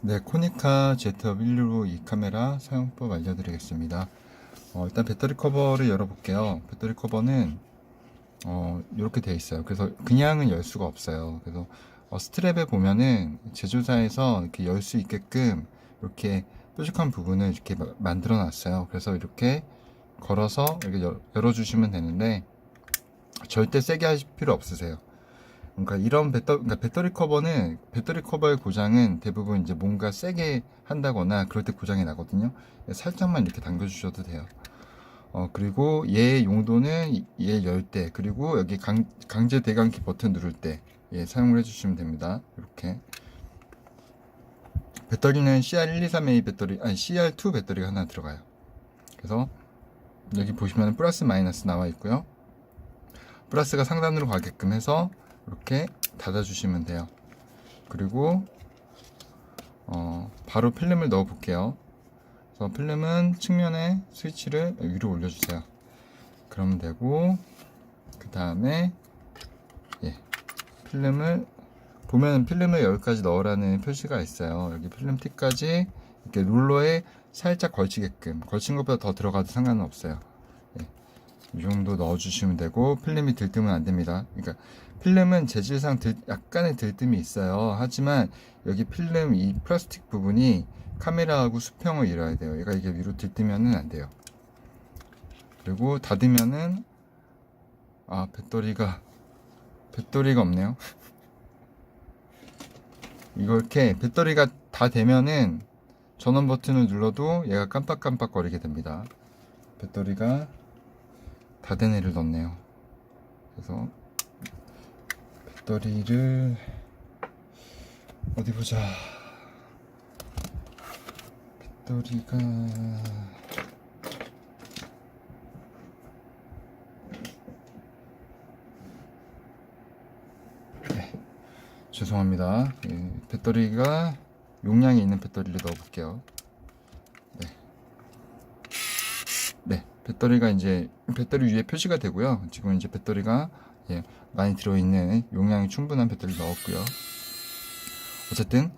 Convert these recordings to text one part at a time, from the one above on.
네, 코니카 ZF165 이 카메라 사용법 알려드리겠습니다. 어, 일단 배터리 커버를 열어볼게요. 배터리 커버는 어, 이렇게 되어 있어요. 그래서 그냥은 열 수가 없어요. 그래서 어, 스트랩에 보면은 제조사에서 이렇게 열 수 있게끔 이렇게 뾰족한 부분을 이렇게 마- 만들어 놨어요. 그래서 이렇게 걸어서 이렇게 열- 열어주시면 되는데 절대 세게 하실 필요 없으세요. 그러니까 이런 배터, 그러니까 배터리 커버는 배터리 커버의 고장은 대부분 이제 뭔가 세게 한다거나 그럴 때 고장이 나거든요. 살짝만 이렇게 당겨주셔도 돼요. 어 그리고 얘 용도는 얘 열 때 그리고 여기 강, 강제 대강기 버튼 누를 때 예, 사용을 해주시면 됩니다. 이렇게 배터리는 CR123A 배터리 아니 CR2 배터리가 하나 들어가요. 그래서 여기 보시면 플러스 마이너스 나와 있고요. 플러스가 상단으로 가게끔 해서 이렇게 닫아주시면 돼요. 그리고 어, 바로 필름을 넣어 볼게요. 그래서 필름은 측면에 스위치를 위로 올려주세요. 그러면 되고 그 다음에 예, 필름을 보면 필름을 여기까지 넣으라는 표시가 있어요. 여기 필름 팁까지 이렇게 룰러에 살짝 걸치게끔 걸친 것보다 더 들어가도 상관은 없어요. 예, 이 정도 넣어주시면 되고 필름이 들뜨면 안 됩니다. 그러니까 필름은 재질상 들- 약간의 들뜸이 있어요. 하지만 여기 필름 이 플라스틱 부분이 카메라하고 수평을 이뤄야 돼요. 얘가 이게 위로 들뜨면은 안 돼요. 그리고 닫으면은 아 배터리가 배터리가 없네요. 이렇게 배터리가 다 되면은 전원 버튼을 눌러도 얘가 깜빡깜빡 거리게 됩니다. 배터리가 다된 애를 넣네요. 그래서 배터리를 어디 보자. 배터리가 네, 죄송합니다. 예, 배터리가 용량이 있는 배터리를 넣어 볼게요. 네. 네, 배터리가 이제 배터리 위에 표시가 되고요. 지금 이제 배터리가 예, 많이 들어있는 용량이 충분한 배터리를 넣었고요. 어쨌든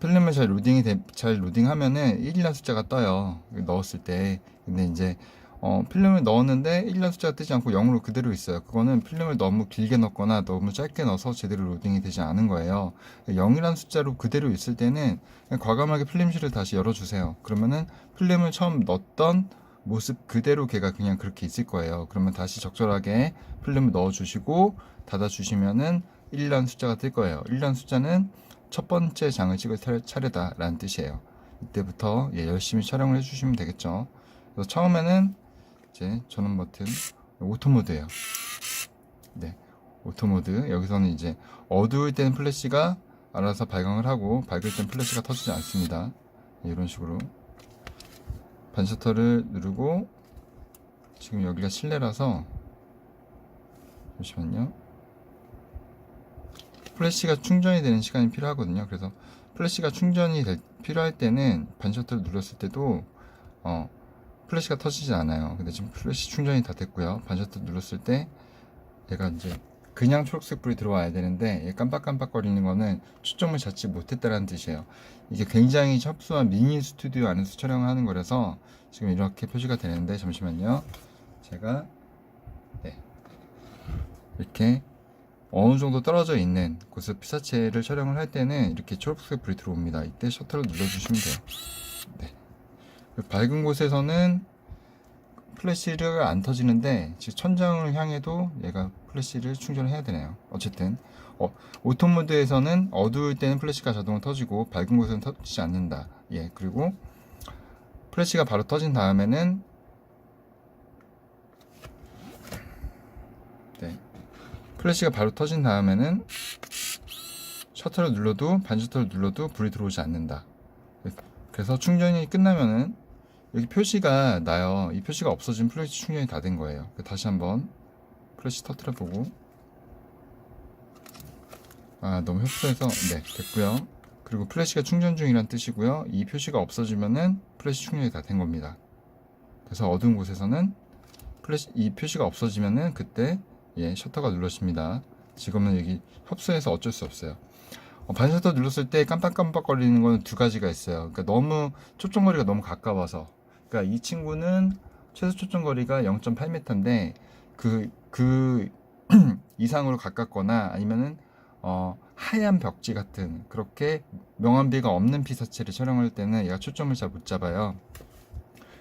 필름을 잘 로딩이 돼- 잘 로딩하면은 1이라는 숫자가 떠요. 넣었을 때. 근데 이제 어, 필름을 넣었는데 1이라는 숫자가 뜨지 않고 0으로 그대로 있어요. 그거는 필름을 너무 길게 넣거나 너무 짧게 넣어서 제대로 로딩이 되지 않은 거예요. 0이라는 숫자로 그대로 있을 때는 과감하게 필름실을 다시 열어주세요. 그러면은 필름을 처음 넣었던 모습 그대로 걔가 그냥 그렇게 있을 거예요. 그러면 다시 적절하게 필름을 넣어주시고 닫아주시면은 1이라는 숫자가 뜰 거예요. 1이라는 숫자는 첫 번째 장을 찍을 차례- 차례다 라는 뜻이에요. 이때부터 예, 열심히 촬영을 해주시면 되겠죠. 그래서 처음에는 이제 전원 버튼 오토 모드예요. 네, 오토 모드. 여기서는 이제 어두울 때는 플래시가 알아서 발광을 하고 밝을 땐 플래시가 터지지 않습니다. 네, 이런 식으로 반셔터를 누르고 지금 여기가 실내라서 잠시만요. 플래시가 충전이 되는 시간이 필요하거든요. 그래서 플래시가 충전이 될- 필요할 때는 반셔터를 눌렀을 때도 어, 플래시가 터지지 않아요. 근데 지금 플래시 충전이 다 됐고요. 반셔터 눌렀을 때 얘가 이제 그냥 초록색 불이 들어와야 되는데 얘 깜빡깜빡거리는 거는 초점을 잡지 못했다라는 뜻이에요. 이게 굉장히 협소한 미니 스튜디오 안에서 촬영을 하는 거라서 지금 이렇게 표시가 되는데 잠시만요. 제가 네. 이렇게 어느 정도 떨어져 있는 곳에서 피사체를 촬영을 할 때는 이렇게 초록색 불이 들어옵니다. 이때 셔터를 눌러주시면 돼요. 네. 밝은 곳에서는 플래시가 안 터지는데 지금 천장을 향해도 얘가 플래시를 충전해야 되네요. 어쨌든 어, 오토 모드에서는 어두울 때는 플래시가 자동으로 터지고 밝은 곳에는 터지지 않는다. 예 그리고 플래시가 바로 터진 다음에는 네 플래시가 바로 터진 다음에는 셔터를 눌러도 반셔터를 눌러도 불이 들어오지 않는다. 그래서 충전이 끝나면은 여기 표시가 나요. 이 표시가 없어지면 플래시 충전이 다 된 거예요. 다시 한번 플래시 터트려 보고 아 너무 협소해서 네 됐고요. 그리고 플래시가 충전 중이란 뜻이고요. 이 표시가 없어지면은 플래시 충전이 다 된 겁니다. 그래서 어두운 곳에서는 플래시 이 표시가 없어지면은 그때 예 셔터가 눌러집니다. 지금은 여기 협소해서 어쩔 수 없어요. 어, 반셔터 눌렀을 때 깜빡깜빡거리는 건두 가지가 있어요. 그러니까 너무 초점거리가 너무 가까워서. 그러니까 이 친구는 최소 초점 거리가 0.8m인데 그, 그 이상으로 가깝거나 아니면은 어, 하얀 벽지 같은 그렇게 명암비가 없는 피사체를 촬영할 때는 얘가 초점을 잘 못 잡아요.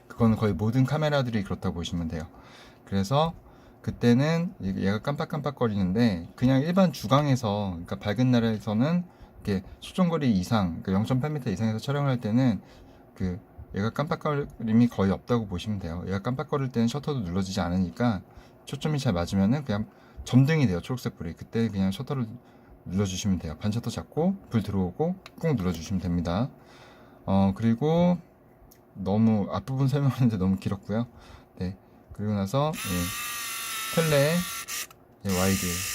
그거는 거의 모든 카메라들이 그렇다고 보시면 돼요. 그래서 그때는 얘가 깜빡깜빡거리는데 그냥 일반 주광에서 그러니까 밝은 날에서는 이렇게 초점거리 이상 그러니까 0.8m 이상에서 촬영을 할 때는 그 얘가 깜빡거림이 거의 없다고 보시면 돼요. 얘가 깜빡거릴 때는 셔터도 눌러지지 않으니까 초점이 잘 맞으면은 그냥 점등이 돼요. 초록색 불이. 그때 그냥 셔터를 눌러주시면 돼요. 반셔터 잡고 불 들어오고 꾹 눌러주시면 됩니다. 어 그리고 너무 앞부분 설명하는데 너무 길었고요. 네 그리고 나서 예, 텔레 예, 와이드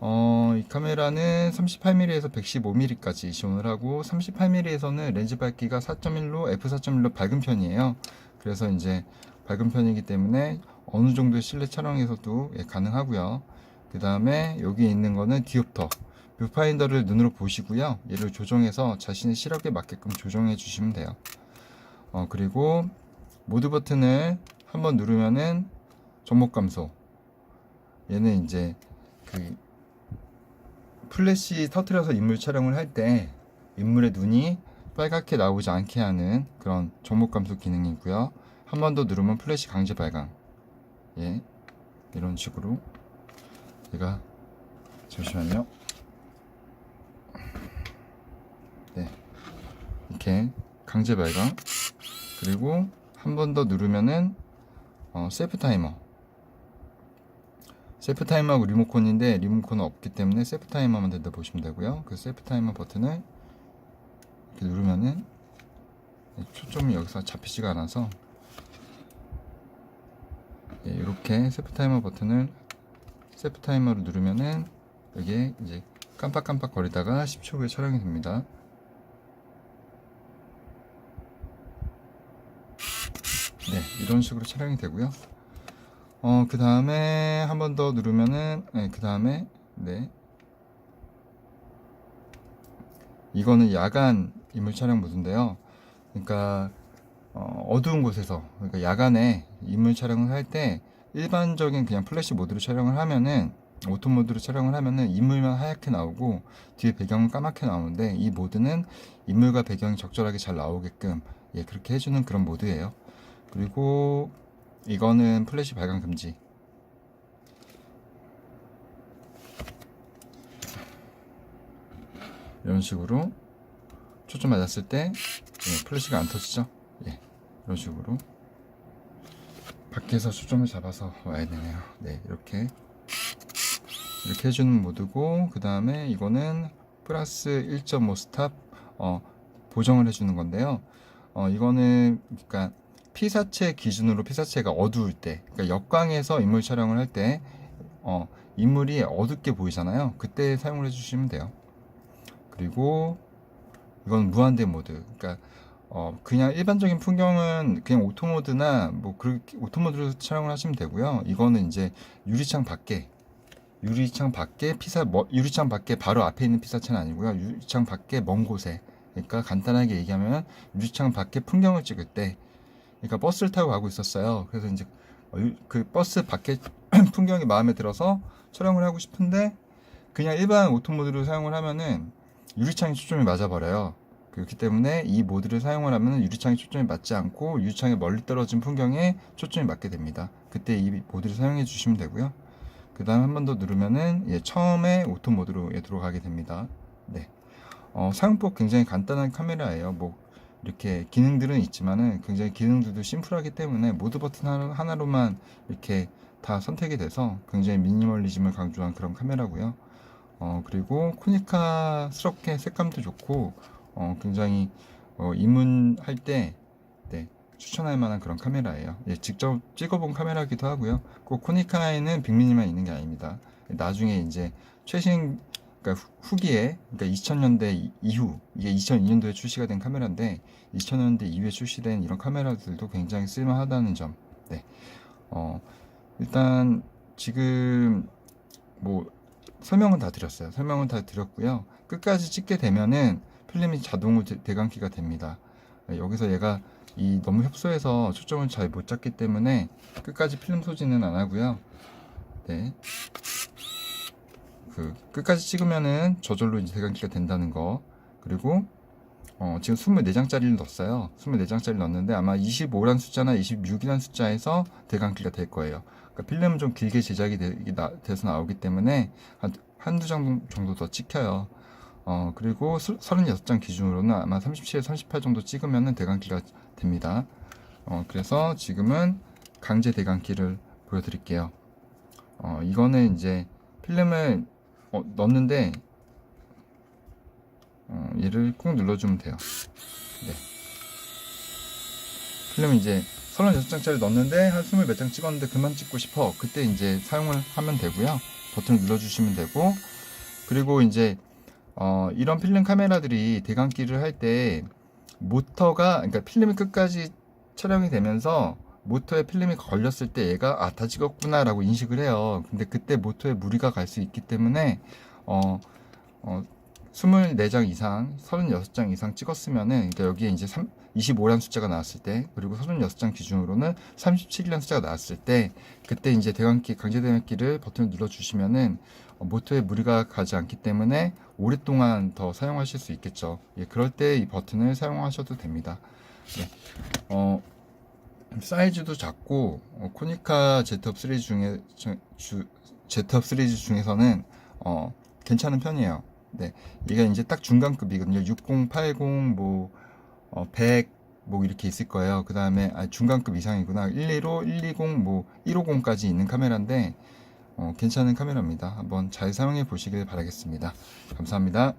어, 이 카메라는 38mm에서 115mm까지 지원을 하고 38mm에서는 렌즈 밝기가 4.1로 f4.1로 밝은 편이에요. 그래서 이제 밝은 편이기 때문에 어느 정도의 실내 촬영에서도 예, 가능하고요. 그 다음에 여기 있는 거는 디옵터 뷰파인더를 눈으로 보시고요. 얘를 조정해서 자신의 시력에 맞게끔 조정해 주시면 돼요. 어, 그리고 모드 버튼을 한번 누르면은 접목 감소. 얘는 이제 그 플래시 터트려서 인물 촬영을 할 때 인물의 눈이 빨갛게 나오지 않게 하는 그런 접목 감소 기능이 있고요. 한 번 더 누르면 플래시 강제 발광. 예. 이런 식으로 제가 잠시만요. 네. 이렇게 강제 발광. 그리고 한 번 더 누르면은 어, 셀프 타이머. 셀프 타이머하고 리모컨인데 리모컨은 없기 때문에 셀프 타이머만 된다 보시면 되고요. 그 셀프 타이머 버튼을 이렇게 누르면은 초점이 여기서 잡히지가 않아서 예, 이렇게 셀프 타이머 버튼을 셀프 타이머로 누르면은 여기에 이제 깜빡깜빡 거리다가 10초 후에 촬영이 됩니다. 네, 이런 식으로 촬영이 되고요. 어, 그 다음에 한 번 더 누르면은, 네, 그 다음에, 네. 이거는 야간 인물 촬영 모드인데요. 그러니까, 어, 어두운 곳에서, 그러니까 야간에 인물 촬영을 할 때, 일반적인 그냥 플래시 모드로 촬영을 하면은, 오토 모드로 촬영을 하면은 인물만 하얗게 나오고, 뒤에 배경은 까맣게 나오는데, 이 모드는 인물과 배경이 적절하게 잘 나오게끔, 예, 그렇게 해주는 그런 모드예요. 그리고, 이거는 플래시 발광 금지. 이런 식으로 초점 맞았을 때 예, 플래시가 안 터지죠. 예, 이런 식으로 밖에서 초점을 잡아서 와야 되네요. 네, 이렇게 이렇게 해주는 모드고 그 다음에 이거는 플러스 1.5 스탑 어, 보정을 해주는 건데요. 어, 이거는 그러니까 피사체 기준으로 피사체가 어두울 때, 그러니까 역광에서 인물 촬영을 할 때, 어, 인물이 어둡게 보이잖아요. 그때 사용을 해주시면 돼요. 그리고 이건 무한대 모드. 그러니까 어, 그냥 일반적인 풍경은 그냥 오토 모드나 뭐 그렇게 오토 모드로 촬영을 하시면 되고요. 이거는 이제 유리창 밖에 유리창 밖에 피사 뭐, 유리창 밖에 바로 앞에 있는 피사체는 아니고요. 유리창 밖에 먼 곳에 그러니까 간단하게 얘기하면 유리창 밖에 풍경을 찍을 때 그러니까 버스를 타고 가고 있었어요. 그래서 이제 어, 그 버스 밖에 풍경이 마음에 들어서 촬영을 하고 싶은데 그냥 일반 오토 모드로 사용을 하면은 유리창에 초점이 맞아버려요. 그렇기 때문에 이 모드를 사용을 하면 유리창에 초점이 맞지 않고 유리창에 멀리 떨어진 풍경에 초점이 맞게 됩니다. 그때 이 모드를 사용해 주시면 되고요. 그 다음 한 번 더 누르면은 예, 처음에 오토 모드로 예, 들어가게 됩니다. 네. 어, 사용법 굉장히 간단한 카메라예요. 뭐 이렇게 기능들은 있지만은 굉장히 기능들도 심플하기 때문에 모드 버튼 하나- 하나 로만 이렇게 다 선택이 돼서 굉장히 미니멀리즘을 강조한 그런 카메라고요. 어, 그리고 코니카스럽게 색감도 좋고 어, 굉장히 어, 입문할 때 네, 추천할 만한 그런 카메라예요. 예, 직접 찍어본 카메라기도 하고요. 꼭 코니카에는 빅미니만 있는 게 아닙니다. 나중에 이제 최신 그러니까 후- 후기에 그러니까 2000년대 이후 이게 2002년도에 출시가 된 카메라인데 2000년대 이후에 출시된 이런 카메라들도 굉장히 쓸만하다는 점. 네. 어, 일단 지금 뭐 설명은 다 드렸어요. 설명은 다 드렸고요. 끝까지 찍게 되면은 필름이 자동으로 대- 대감기가 됩니다. 네, 여기서 얘가 이 너무 협소해서 초점을 잘 못 잡기 때문에 끝까지 필름 소지는 안 하고요. 네. 그 끝까지 찍으면은 저절로 이제 대감기가 된다는 거. 그리고 어, 지금 24장짜리를 넣었어요. 24장짜리 넣었는데 아마 25란 숫자나 26이란 숫자에서 대감기가 될 거예요. 그러니까 필름은 좀 길게 제작이 되, 나, 돼서 나오기 때문에 한, 한두 장 정도 더 찍혀요. 어, 그리고 수- 36장 기준으로는 아마 37, 38 정도 찍으면은 대감기가 됩니다. 어, 그래서 지금은 강제 대감기를 보여드릴게요. 어, 이거는 이제 필름을 어, 넣는데 어, 얘를 꾹 눌러주면 돼요. 네. 필름 이제 36장짜리 넣었는데 한 20몇 장 찍었는데 그만 찍고 싶어. 그때 이제 사용을 하면 되고요. 버튼을 눌러주시면 되고 그리고 이제 어, 이런 필름 카메라들이 대감기를 할 때 모터가 그러니까 필름이 끝까지 촬영이 되면서 모터에 필름이 걸렸을 때 얘가 아 다 찍었구나 라고 인식을 해요. 근데 그때 모터에 무리가 갈 수 있기 때문에 어, 어 24장 이상, 36장 이상 찍었으면은 그러니까 여기에 이제 3, 25란 숫자가 나왔을 때 그리고 36장 기준으로는 37이라는 숫자가 나왔을 때 그때 이제 대감기 강제 대감기를 버튼을 눌러 주시면은 어, 모터에 무리가 가지 않기 때문에 오랫동안 더 사용하실 수 있겠죠. 예, 그럴 때 이 버튼을 사용하셔도 됩니다. 예. 어, 사이즈도 작고 어, 코니카 제트업 시리즈 중에 제트업 시리즈 중에서는 어, 괜찮은 편이에요. 네, 이게 이제 딱 중간급이거든요. 60, 80, 뭐 어, 100, 뭐 이렇게 있을 거예요. 그 다음에 아, 중간급 이상이구나. 115, 120, 뭐 150까지 있는 카메라인데 어, 괜찮은 카메라입니다. 한번 잘 사용해 보시길 바라겠습니다. 감사합니다.